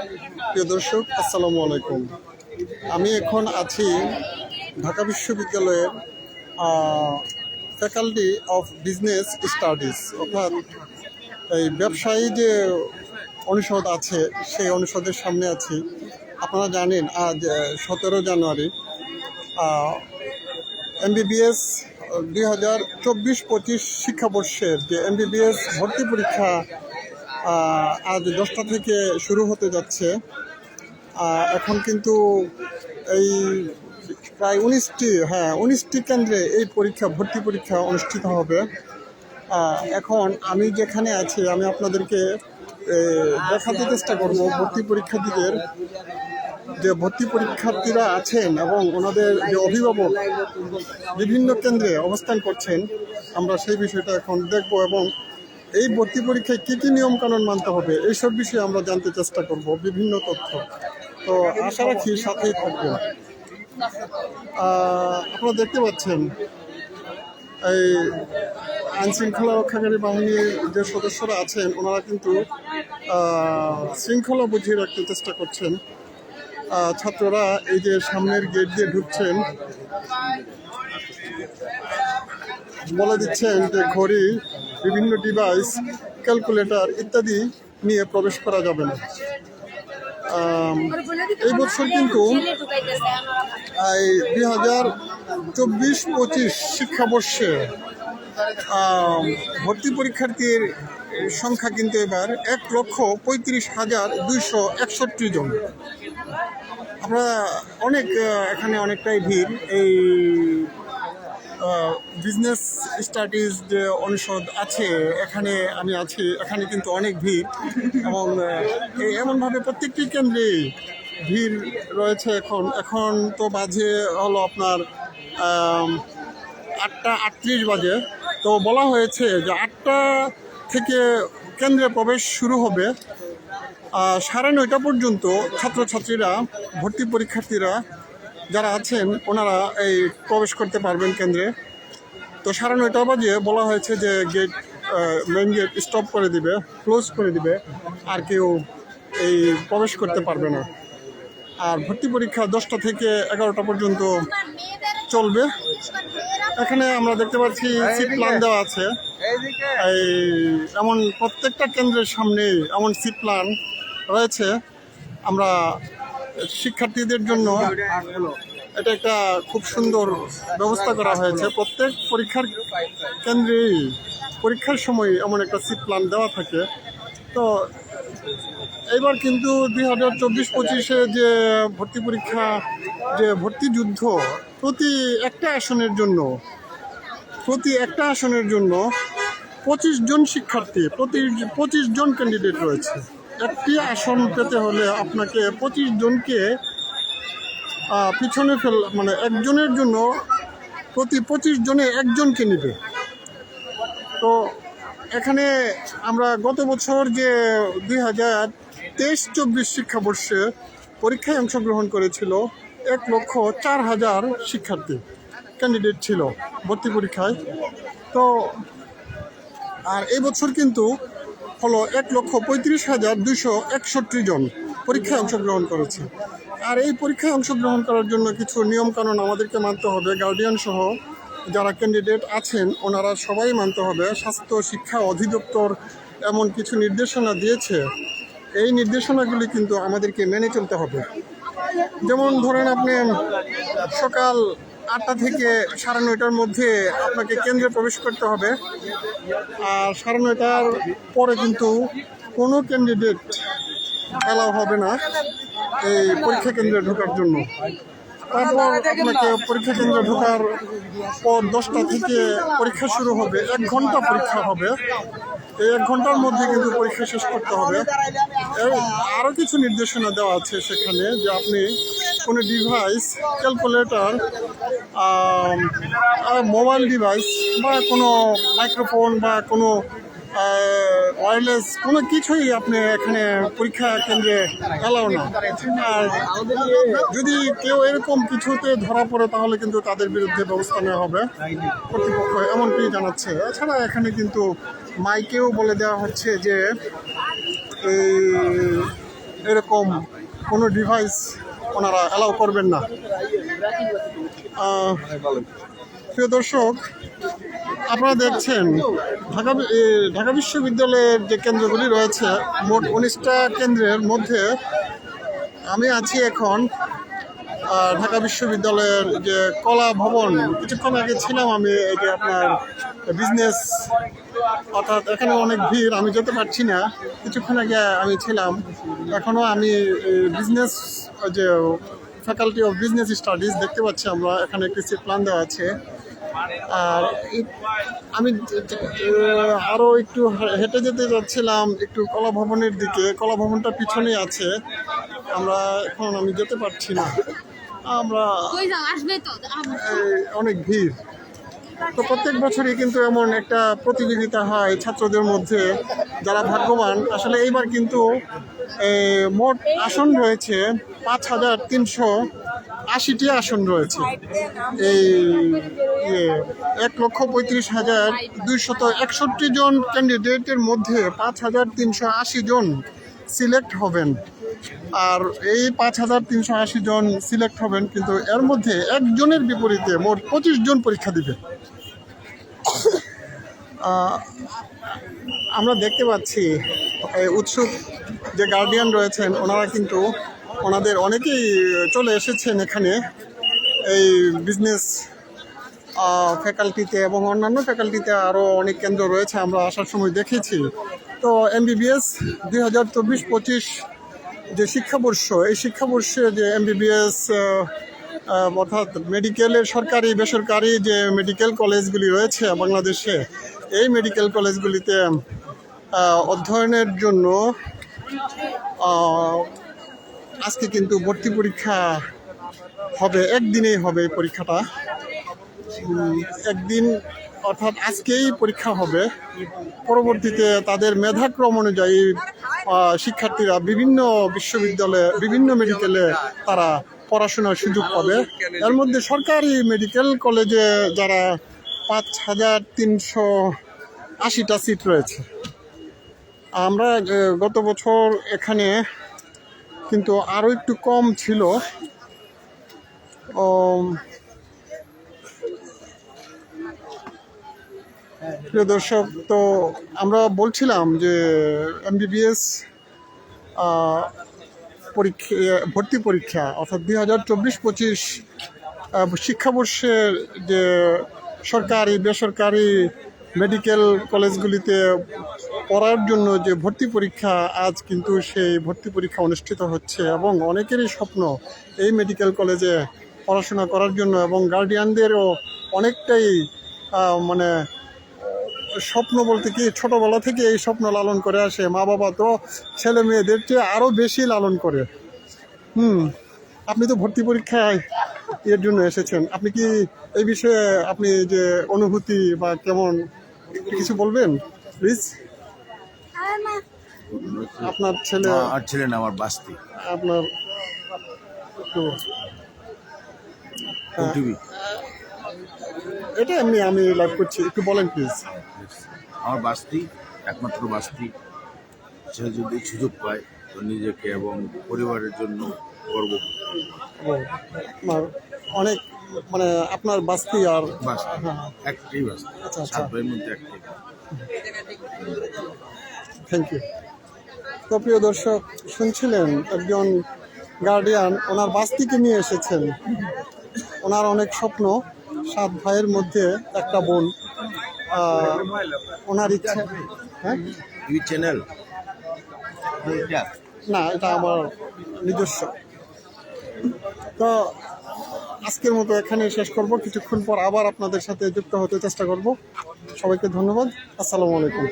প্রিয় দর্শক, আসসালামু আলাইকুম। আমি এখন আছি ঢাকা বিশ্ববিদ্যালয়ের ফ্যাকাল্টি অফ বিজনেস স্টাডিজ অর্থাৎ এই ব্যবসায়ী যে অনুষদ আছে, সেই অনুষদের সামনে আছি। আপনারা জানেন, আজ সতেরো জানুয়ারি এমবিবিএস দুই হাজার চব্বিশ পঁচিশ শিক্ষাবর্ষের যে এমবিবিএস ভর্তি পরীক্ষা আজ দশটা থেকে শুরু হতে যাচ্ছে। এখন কিন্তু এই প্রায় উনিশটি হ্যাঁ উনিশটি কেন্দ্রে এই পরীক্ষা, ভর্তি পরীক্ষা অনুষ্ঠিত হবে। এখন আমি যেখানে আছি, আমি আপনাদেরকে দেখাতে চেষ্টা করব ভর্তি পরীক্ষার্থীদের। যে ভর্তি পরীক্ষার্থীরা আছেন এবং ওনাদের যে অভিভাবক বিভিন্ন কেন্দ্রে অবস্থান করছেন, আমরা সেই বিষয়টা এখন দেখব এবং এই ভর্তি পরীক্ষায় কী কী নিয়মকানুন মানতে হবে? এইসব বিষয়ে আমরা জানতে চেষ্টা করব, বিভিন্ন তথ্য। তো আশা রাখি সাথেই থাকবেন। আপনারা দেখতে পাচ্ছেন, এই আইন শৃঙ্খলা রক্ষাকারী বাহিনীর যে সদস্যরা আছেন, ওনারা কিন্তু শৃঙ্খলা বুঝিয়ে রাখতে চেষ্টা করছেন। ছাত্ররা এই যে সামনের গেট দিয়ে ঢুকছেন, বলে দিচ্ছেন যে ঘড়ি বিভিন্ন ডিভাইস ক্যালকুলেটর ইত্যাদি নিয়ে প্রবেশ করা যাবে না। এই বছর কিন্তু এই দুই হাজার চব্বিশ পঁচিশ শিক্ষাবর্ষে ভর্তি পরীক্ষার্থীর সংখ্যা কিন্তু এবার এক লক্ষ পঁয়ত্রিশ হাজার দুইশো একষট্টি জন। আমরা অনেক এখানে অনেকটাই ভিড়। এই বিজনেস স্টাডিজ যে অনুষদ আছে, এখানে আমি আছি, এখানে কিন্তু অনেক ভিড়। এবং এমনভাবে প্রত্যেকটি কেন্দ্রেই ভিড় রয়েছে এখন। এখন তো বাজে হলো আপনার আটটা আটত্রিশ বাজে। তো বলা হয়েছে যে আটটা থেকে কেন্দ্রে প্রবেশ শুরু হবে। সাড়ে নয়টা পর্যন্ত ছাত্রছাত্রীরা, ভর্তি পরীক্ষার্থীরা যারা আছেন ওনারা এই প্রবেশ করতে পারবেন কেন্দ্রে। তো সাড়ে নয়টা বাজে বলা হয়েছে যে গেট মেন গেট স্টপ করে দিবে ক্লোজ করে দিবে আর কেউ এই প্রবেশ করতে পারবে না। আর ভর্তি পরীক্ষা দশটা থেকে এগারোটা পর্যন্ত চলবে। এখানে আমরা দেখতে পাচ্ছি সিট প্ল্যান দেওয়া আছে। এই এমন প্রত্যেকটা কেন্দ্রের সামনে এমন সিট প্ল্যান রয়েছে। আমরা শিক্ষার্থীদের জন্য এটা একটা খুব সুন্দর ব্যবস্থা করা হয়েছে। প্রত্যেক পরীক্ষার কেন্দ্রেই পরীক্ষার সময় এমন একটা সিট প্ল্যান দেওয়া থাকে। তো এবার কিন্তু দুই হাজার চব্বিশ পঁচিশে যে ভর্তি পরীক্ষা, যে ভর্তি যুদ্ধ, প্রতি একটা আসনের জন্য, প্রতি একটা আসনের জন্য পঁচিশ জন শিক্ষার্থী, প্রতি পঁচিশ জন ক্যান্ডিডেট রয়েছে। একটি আসন পেতে হলে আপনাকে পঁচিশ জনকে পিছনে ফেল মানে একজনের জন্য প্রতি পঁচিশ জনে একজনকে নেবে। তো এখানে আমরা গত বছর যে দুই হাজার তেইশ চব্বিশ শিক্ষাবর্ষে পরীক্ষায় অংশগ্রহণ করেছিল, এক লক্ষ চার হাজার শিক্ষার্থী ক্যান্ডিডেট ছিল ভর্তি পরীক্ষায়। তো আর এই বছর কিন্তু হলো এক লক্ষ পঁয়ত্রিশ হাজার দুশো একষট্টি জন পরীক্ষায় অংশগ্রহণ করেছে। আর এই পরীক্ষায় অংশগ্রহণ করার জন্য কিছু নিয়মকানুন আমাদেরকে মানতে হবে। গার্ডিয়ান সহ যারা ক্যান্ডিডেট আছেন, ওনারা সবাই মানতে হবে। স্বাস্থ্য, শিক্ষা, অধিদপ্তর এমন কিছু নির্দেশনা দিয়েছে। এই নির্দেশনাগুলি কিন্তু আমাদেরকে মেনে চলতে হবে। যেমন ধরেন আপনি সকাল আটটা থেকে সাড়ে নয়টার মধ্যে আপনাকে কেন্দ্রে প্রবেশ করতে হবে। আর সাড়ে নয়টার পরে কিন্তু কোনো ক্যান্ডিডেট অ্যালাউ হবে না এই পরীক্ষা কেন্দ্রে ঢোকার জন্য। তারপর আপনাকে পরীক্ষা কেন্দ্রে ঢোকার পর দশটা থেকে পরীক্ষা শুরু হবে, এক ঘণ্টা পরীক্ষা হবে। এই এক ঘণ্টার মধ্যে কিন্তু পরীক্ষা শেষ করতে হবে। এবং আরও কিছু নির্দেশনা দেওয়া আছে সেখানে যে আপনি কোনো ডিভাইস ক্যালকুলেটর মোবাইল ডিভাইস বা কোনো মাইক্রোফোন বা কোনো ওয়ারলেস কোনো কিছুই আপনি এখানে পরীক্ষা কেন্দ্রে এলাও না। আর যদি কেউ এরকম কিছুতে ধরা পড়ে, তাহলে কিন্তু তাদের বিরুদ্ধে ব্যবস্থা নেওয়া হবে। কর্তৃপক্ষ এমনটি জানাচ্ছে। এছাড়া এখানে কিন্তু মাইকেও বলে দেওয়া হচ্ছে যে, এই এরকম কোনো ডিভাইস ওনারা অ্যালাউ করবেন না। প্রিয় দর্শক, আপনারা দেখছেন ঢাকা ঢাকা বিশ্ববিদ্যালয়ের যে কেন্দ্রগুলি রয়েছে, মোট উনিশটা কেন্দ্রের মধ্যে আমি আছি এখন ঢাকা বিশ্ববিদ্যালয়ের যে কলা ভবন। কিছুক্ষণ আগে ছিলাম আমি, এই যে আপনার বিজনেস, অর্থাৎ এখানে অনেক ভিড়, আমি যেতে পারছি না। কিছুক্ষণ আগে আমি ছিলাম এখনও আমি বিজনেস, যে ফ্যাকাল্টি অফ বিজনেস স্টাডিজ দেখতে পাচ্ছি আমরা এখানে একটি সিট প্ল্যান দেওয়া আছে। আর আমি আরও একটু হেঁটে যেতে যাচ্ছিলাম একটু কলা ভবনের দিকে। কলা ভবনটা পিছনে আছে। আমরা এখন আমি যেতে পারছি না। আমরা অনেক ভিড়। তো প্রত্যেক বছরই কিন্তু এমন একটা প্রতিযোগিতা হয় ছাত্রদের মধ্যে যারা ভাগ্যবান। আসলে এইবার কিন্তু মোট আসন রয়েছে পাঁচ হাজার তিনশো আশিটি আসন রয়েছে। এই এক লক্ষ পঁয়ত্রিশ হাজার দুইশত একষট্টি জন ক্যান্ডিডেটের মধ্যে পাঁচ হাজার তিনশো আশি জন সিলেক্ট হবেন। আর এই পাঁচ হাজার তিনশো আশি জন সিলেক্ট হবেন, কিন্তু এর মধ্যে একজনের বিপরীতে মোট পঁচিশ জন পরীক্ষা দিবে আমরা দেখতে পাচ্ছি, এই উৎসুক যে গার্ডিয়ান রয়েছেন, ওনারা কিন্তু ওনাদের অনেকেই চলে এসেছেন এখানে এই বিজনেস ফ্যাকাল্টিতে এবং অন্যান্য ফ্যাকাল্টিতে আরও অনেক কেন্দ্র রয়েছে, আমরা আসার সময় দেখেছি। তো এমবিবিএস দুই হাজার চব্বিশ পঁচিশ যে শিক্ষাবর্ষ, এই শিক্ষাবর্ষে যে এম এমবিবিএস অর্থাৎ মেডিকেলের সরকারি, বেসরকারি যে মেডিকেল কলেজগুলি রয়েছে বাংলাদেশে, এই মেডিকেল কলেজগুলিতে অধ্যয়নের জন্য আজকে কিন্তু ভর্তি পরীক্ষা হবে, একদিনেই হবে এই পরীক্ষাটা। একদিন অর্থাৎ আজকেই পরীক্ষা হবে। পরবর্তীতে তাদের মেধাক্রম অনুযায়ী শিক্ষার্থীরা বিভিন্ন বিশ্ববিদ্যালয়ে, বিভিন্ন মেডিকেলে তারা পড়াশোনার সুযোগ পাবে। এর মধ্যে সরকারি মেডিকেল কলেজে যারা পাঁচ হাজার তিনশো আশিটা সিট রয়েছে। আমরা গত বছর এখানে কিন্তু আরও একটু কম ছিল। প্রিয় দর্শক, তো আমরা বলছিলাম যে এমবিবিএস পরীক্ষা ভর্তি পরীক্ষা, অর্থাৎ দুই হাজার চব্বিশ পঁচিশ শিক্ষাবর্ষের যে সরকারি, বেসরকারি মেডিকেল কলেজগুলিতে পড়ার জন্য যে ভর্তি পরীক্ষা, আজ কিন্তু সেই ভর্তি পরীক্ষা অনুষ্ঠিত হচ্ছে এবং অনেকেরই স্বপ্ন এই মেডিকেল কলেজে পড়াশোনা করার জন্য এবং গার্ডিয়ানদেরও অনেকটাই মানে স্বপ্ন বলতে কি ছোটোবেলা থেকে এই স্বপ্ন লালন করে আসে। মা বাবা তো ছেলে মেয়েদের চেয়ে আরও বেশি লালন করে। হুম আপনি তো ভর্তি পরীক্ষায় এর জন্য এসেছেন। আপনি কি এই বিষয়ে আপনি যে অনুভূতি বা কেমন কিছু বলবেন? প্লিজ। আপনার ছেলে না, আর ছিলেন আমার বাস্তি। আপনার টিভি। এটা এমনি আমি লাইভ করছি। একটু বলেন প্লিজ আমার বাস্তি একমাত্র বাস্তি সে যদি সুযোগ পায় তো নিজেকে এবং পরিবারের জন্য গর্ব অনেক মানে আপনার বাস্তি আর বাস্তি হ্যাঁ একটাই বাস্তি। আচ্ছা, আচ্ছা। সাত ভাইয়ের মধ্যে থ্যাংক ইউ তো প্রিয় দর্শক শুনছিলেন একজন গার্ডিয়ান ওনার বাস্তিকে নিয়ে এসেছেন। ওনার অনেক স্বপ্ন। সাত ভাইয়ের মধ্যে একটা বোন ওনার ইচ্ছা হ্যাঁ? চ্যানেল? না এটা আমার নিজস্ব। তো আজকের মতো এখানে শেষ করব। কিছুক্ষণ পর আবার আপনাদের সাথে যুক্ত হতে চেষ্টা করব। সবাইকে ধন্যবাদ। আসসালামু আলাইকুম।